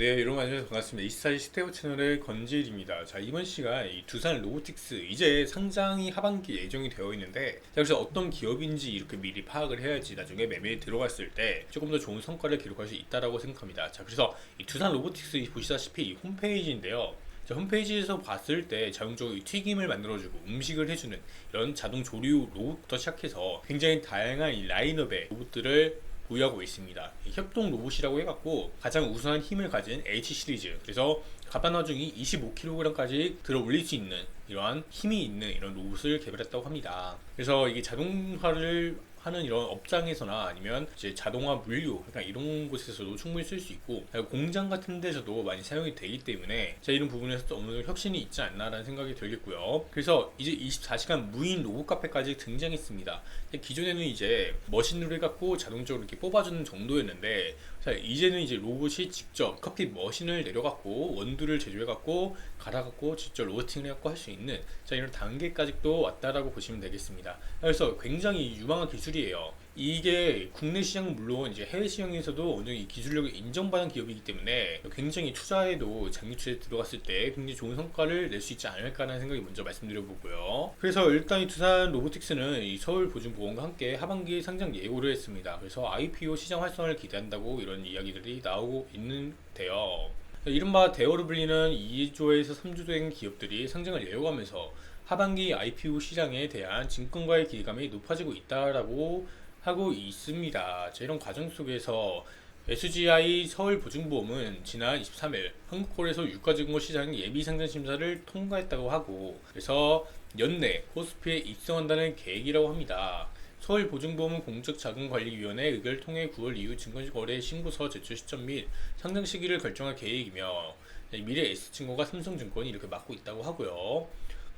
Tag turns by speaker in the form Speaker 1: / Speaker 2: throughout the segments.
Speaker 1: 네, 여러분 안녕하세요. 반갑습니다. 24시 시대오 채널의 건지일입니다. 자, 이번 시간 이 두산 로보틱스 이제 상장이 하반기 예정이 되어 있는데, 자, 그래서 어떤 기업인지 이렇게 미리 파악을 해야지 나중에 매매에 들어갔을 때 조금 더 좋은 성과를 기록할 수 있다라고 생각합니다. 자, 그래서 이 두산 로보틱스 보시다시피 이 홈페이지인데요. 자, 홈페이지에서 봤을 때 자동적으로 이 튀김을 만들어주고 음식을 해주는 이런 자동 조류 로봇부터 시작해서 굉장히 다양한 이 라인업의 로봇들을 보유하고 있습니다. 이 협동 로봇이라고 해갖고 가장 우수한 힘을 가진 H 시리즈 그래서 가반화중이 25kg까지 들어 올릴 수 있는 이러한 힘이 있는 이런 로봇을 개발했다고 합니다. 그래서 이게 자동화를 하는 이런 업장에서나 아니면 이제 자동화 물류 약간 이런 곳에서도 충분히 쓸 수 있고 공장 같은 데서도 많이 사용이 되기 때문에 자 이런 부분에서도 어느 정도 혁신이 있지 않나라는 생각이 들겠고요. 그래서 이제 24시간 무인 로봇 카페까지 등장했습니다. 기존에는 이제 머신으로 해갖고 자동적으로 이렇게 뽑아주는 정도였는데 자 이제는 이제 로봇이 직접 커피 머신을 내려갖고 원두를 제조해갖고 갈아갖고 직접 로버팅을 해갖고 할 수 있는 자 이런 단계까지도 왔다라고 보시면 되겠습니다. 그래서 굉장히 유망한 기술 이에요. 이게 국내 시장은 물론 이제 해외 시장에서도 어느 기술력을 인정받은 기업이기 때문에 굉장히 투자에도 장기 투자에 들어갔을 때 굉장히 좋은 성과를 낼 수 있지 않을까라는 생각이 먼저 말씀드려 보고요. 그래서 일단 이 두산 로보틱스는 이 서울 보증보험과 함께 하반기 상장 예고를 했습니다. 그래서 IPO 시장 활성화를 기대한다고 이런 이야기들이 나오고 있는데요. 이른바 대어로 불리는 2조에서 3조 된 기업들이 상장을 예고하면서 하반기 IPO 시장에 대한 증권가의 기대감이 높아지고 있다라고 하고 있습니다. 자, 이런 과정 속에서 SGI 서울보증보험은 지난 23일 한국거래소 유가증권 시장 예비 상장 심사를 통과했다고 하고 그래서 연내 코스피에 입성한다는 계획이라고 합니다. 서울보증보험은 공적자금관리위원회 의결을 통해 9월 이후 증권거래 신고서 제출 시점 및 상장 시기를 결정할 계획이며 미래 S증권과 삼성증권이 이렇게 맡고 있다고 하고요.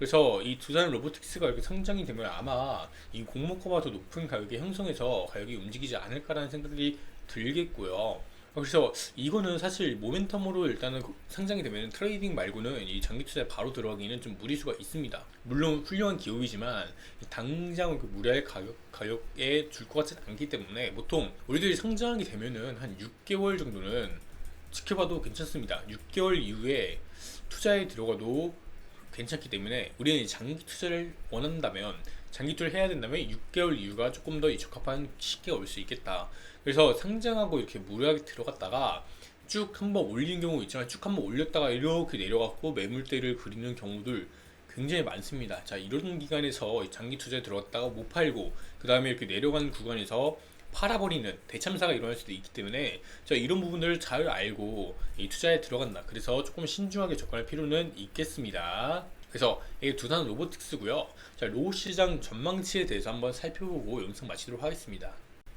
Speaker 1: 그래서 이 두산 로보틱스가 이렇게 상장이 되면 아마 이 공모가가 더 높은 가격에 형성해서 가격이 움직이지 않을까라는 생각이 들겠고요. 그래서 이거는 사실 모멘텀으로 일단은 상장이 되면 트레이딩 말고는 이 장기 투자에 바로 들어가기는 좀 무리수가 있습니다. 물론 훌륭한 기업이지만 당장 그 무리할 가격 가격에 줄 것 같지는 않기 때문에 보통 우리들이 상장이 되면은 한 6개월 정도는 지켜봐도 괜찮습니다. 6개월 이후에 투자에 들어가도 괜찮기 때문에 우리는 장기 투자를 원한다면 장기 투자를 해야 된다면 6개월 이후가 조금 더 적합한 시기가 올 수 있겠다. 그래서 상장하고 이렇게 무리하게 들어갔다가 쭉 한번 올리는 경우 있지만 쭉 한번 올렸다가 이렇게 내려갔고 매물대를 그리는 경우들 굉장히 많습니다. 자 이런 기간에서 장기 투자에 들어갔다가 못 팔고 그 다음에 이렇게 내려간 구간에서 팔아버리는 대참사가 일어날 수도 있기 때문에 자 이런 부분들을 잘 알고 이 투자에 들어간다. 그래서 조금 신중하게 접근할 필요는 있겠습니다. 그래서 이게 두산 로보틱스고요. 자 로봇 시장 전망치에 대해서 한번 살펴보고 영상 마치도록 하겠습니다.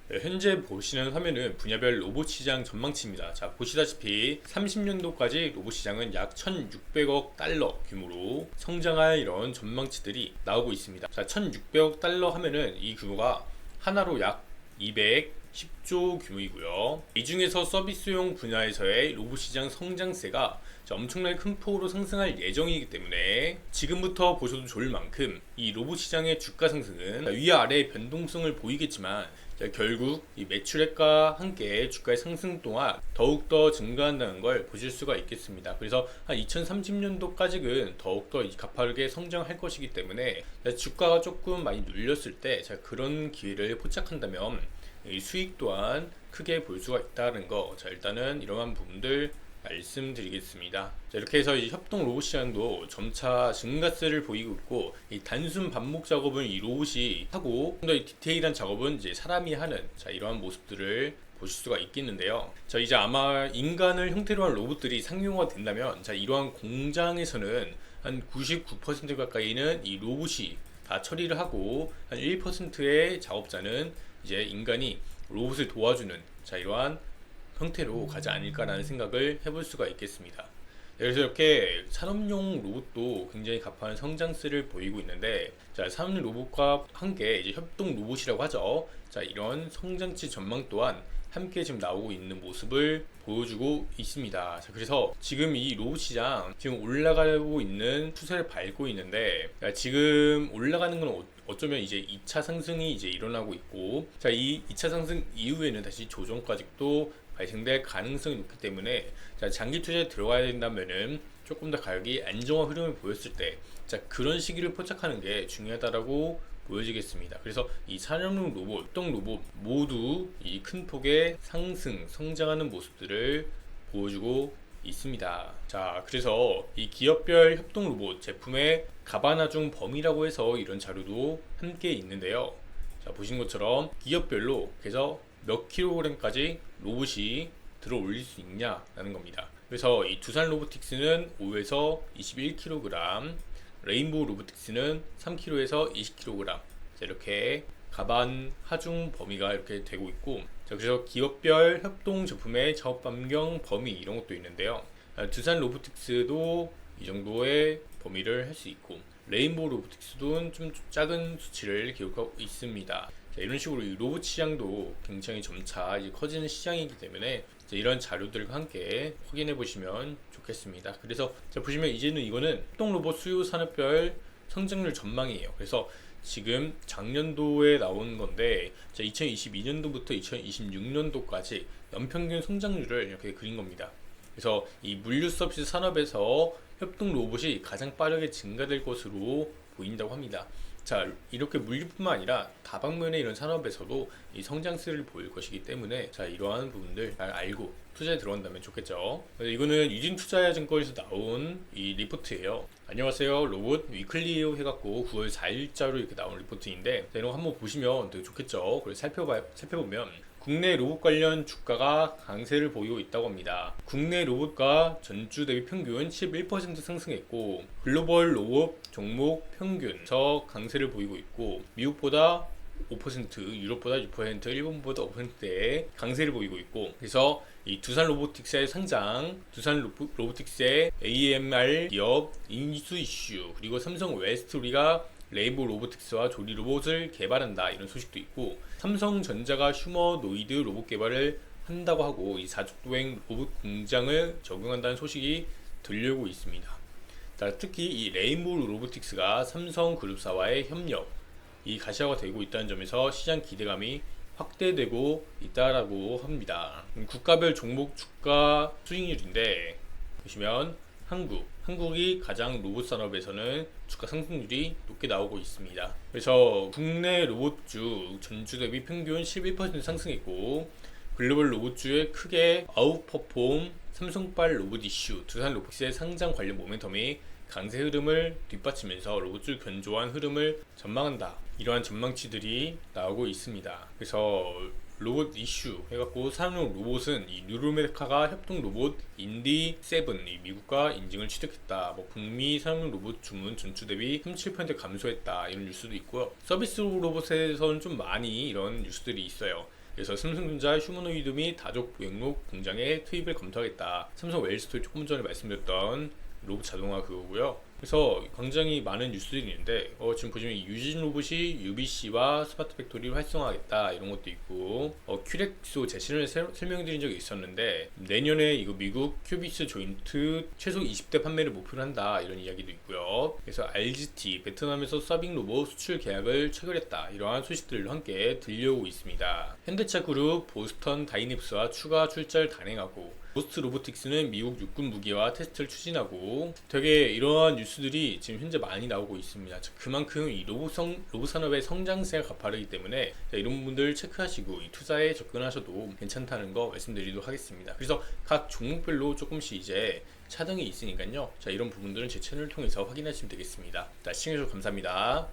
Speaker 1: 네, 현재 보시는 화면은 분야별 로봇 시장 전망치입니다. 자, 보시다시피 30년도까지 로봇 시장은 약 1,600억 달러 규모로 성장할 이런 전망치들이 나오고 있습니다. 자, 1,600억 달러 하면은 이 규모가 하나로 약 210조 규모이고요. 이 중에서 서비스용 분야에서의 로봇 시장 성장세가 엄청나게 큰 폭으로 상승할 예정이기 때문에 지금부터 보셔도 좋을 만큼 이 로봇 시장의 주가 상승은 위아래 변동성을 보이겠지만 결국 이 매출액과 함께 주가의 상승 동안 더욱더 증가한다는 걸 보실 수가 있겠습니다. 그래서 한 2030년도까지는 더욱더 가파르게 성장할 것이기 때문에 주가가 조금 많이 눌렸을 때 그런 기회를 포착한다면 수익 또한 크게 볼 수가 있다는 거. 자, 일단은 이러한 부분들 말씀드리겠습니다. 자, 이렇게 해서 협동 로봇 시장도 점차 증가세를 보이고 있고 이 단순 반복 작업은 이 로봇이 하고 좀 더 디테일한 작업은 이제 사람이 하는 자 이러한 모습들을 보실 수가 있겠는데요. 자 이제 아마 인간을 형태로 한 로봇들이 상용화 된다면 자 이러한 공장에서는 한 99% 가까이는 이 로봇이 다 처리를 하고 한 1%의 작업자는 이제 인간이 로봇을 도와주는 자 이러한 형태로 가지 않을까라는 생각을 해볼 수가 있겠습니다. 그래서 이렇게 산업용 로봇도 굉장히 가파른 성장세를 보이고 있는데 자 산업용 로봇과 함께 이제 협동 로봇이라고 하죠. 자 이런 성장치 전망 또한 함께 지금 나오고 있는 모습을 보여주고 있습니다. 자, 그래서 지금 이 로봇 시장 지금 올라가고 있는 추세를 밟고 있는데 지금 올라가는 건 어, 어쩌면 이제 2차 상승이 이제 일어나고 있고 자, 이 2차 상승 이후에는 다시 조정까지 또 발생될 가능성이 높기 때문에 자, 장기 투자에 들어가야 된다면은 조금 더 가격이 안정화 흐름을 보였을 때 자, 그런 시기를 포착하는 게 중요하다라고 보여지겠습니다. 그래서 이 산업용 로봇, 협동 로봇 모두 이 큰 폭의 상승, 성장하는 모습들을 보여주고 있습니다. 자, 그래서 이 기업별 협동 로봇 제품의 가반하중 범위라고 해서 이런 자료도 함께 있는데요. 자, 보신 것처럼 기업별로 그래서 몇 킬로그램까지 로봇이 들어 올릴 수 있냐라는 겁니다. 그래서 이 두산 로보틱스는 5에서 21kg, 레인보우 로보틱스는 3kg에서 20kg. 자, 이렇게 가반 하중 범위가 이렇게 되고 있고, 자, 그래서 기업별 협동 제품의 작업 반경 범위 이런 것도 있는데요. 아, 두산 로보틱스도 이 정도의 범위를 할 수 있고, 레인보우 로보틱스도 좀 작은 수치를 기록하고 있습니다. 자, 이런 식으로 이 로봇 시장도 굉장히 점차 이제 커지는 시장이기 때문에 이런 자료들과 함께 확인해 보시면 좋겠습니다. 그래서 자, 보시면 이제는 이거는 협동 로봇 수요 산업별 성장률 전망이에요. 그래서 지금 작년도에 나온 건데 2022년도부터 2026년도까지 연평균 성장률을 이렇게 그린 겁니다. 그래서 이 물류 서비스 산업에서 협동 로봇이 가장 빠르게 증가될 것으로 보인다고 합니다. 자, 이렇게 물류뿐만 아니라 다방면의 이런 산업에서도 이 성장세를 보일 것이기 때문에 자, 이러한 부분들 잘 알고 투자에 들어간다면 좋겠죠. 그래서 이거는 유진투자증권에서 나온 이 리포트예요. 안녕하세요. 로봇 위클리오 해갖고 9월 4일자로 이렇게 나온 리포트인데 자, 이런 거 한번 보시면 되게 좋겠죠. 그래서 살펴봐, 살펴보면 국내 로봇 관련 주가가 강세를 보이고 있다고 합니다. 국내 로봇가 전주 대비 평균 11% 상승했고 글로벌 로봇 종목 평균 저 강세를 보이고 있고 미국보다 5%, 유럽보다 6%, 일본보다 5%의 강세를 보이고 있고 그래서 이 두산 로보틱스의 상장, 두산 로보, 로보틱스의 AMR 기업 인수 이슈 그리고 삼성 웨스트리가 레이브 로보틱스와 조리 로봇을 개발한다 이런 소식도 있고 삼성전자가 휴머노이드 로봇 개발을 한다고 하고 이 사족도행 로봇 공장을 적용한다는 소식이 들려오고 있습니다. 자, 특히 이 레인보우 로보틱스가 삼성그룹사와의 협력 이 가시화가 되고 있다는 점에서 시장 기대감이 확대되고 있다라고 합니다. 음, 국가별 종목 주가 수익률인데 보시면 한국, 한국이 가장 로봇 산업에서는 주가 상승률이 높게 나오고 있습니다. 그래서 국내 로봇주 전주 대비 평균 11% 상승했고 글로벌 로봇주에 크게 아웃퍼폼 삼성발 로봇 이슈, 두산 로봇의 상장 관련 모멘텀이 강세 흐름을 뒷받치면서 로봇주 견조한 흐름을 전망한다. 이러한 전망치들이 나오고 있습니다. 그래서 로봇 이슈 해갖고 산업용 로봇은 이 뉴로메카가 협동 로봇 인디 7이 미국과 인증을 취득했다. 뭐 북미 산업용 로봇 주문 전주 대비 37% 감소했다. 이런 뉴스도 있고요. 서비스 로봇에서는 좀 많이 이런 뉴스들이 있어요. 그래서 삼성전자 휴머노이드 및 다족 보행록 공장에 투입을 검토하겠다. 삼성 웰스토리 조금 전에 말씀드렸던 로봇 자동화 그거고요. 그래서 굉장히 많은 뉴스들이 있는데 어, 지금 보시면 이 유진 로봇이 UBC와 스마트 팩토리를 활성화하겠다 이런 것도 있고 어, 큐렉소 제시를 설명드린 적이 있었는데 내년에 이거 미국 큐비스 조인트 최소 20대 판매를 목표로 한다 이런 이야기도 있고요. 그래서 RGT 베트남에서 서빙 로봇 수출 계약을 체결했다 이러한 소식들과 함께 들려오고 있습니다. 현대차 그룹 보스턴 다이냅스와 추가 출자를 단행하고 고스트 로보틱스는 미국 육군 무기화 테스트를 추진하고 되게 이러한 뉴스들이 지금 현재 많이 나오고 있습니다. 그만큼 이 로봇성, 로봇 산업의 성장세가 가파르기 때문에 이런 분들 체크하시고 이 투자에 접근하셔도 괜찮다는 거 말씀드리도록 하겠습니다. 그래서 각 종목별로 조금씩 이제 차등이 있으니까요. 자, 이런 부분들은 제 채널을 통해서 확인하시면 되겠습니다. 자, 시청해주셔서 감사합니다.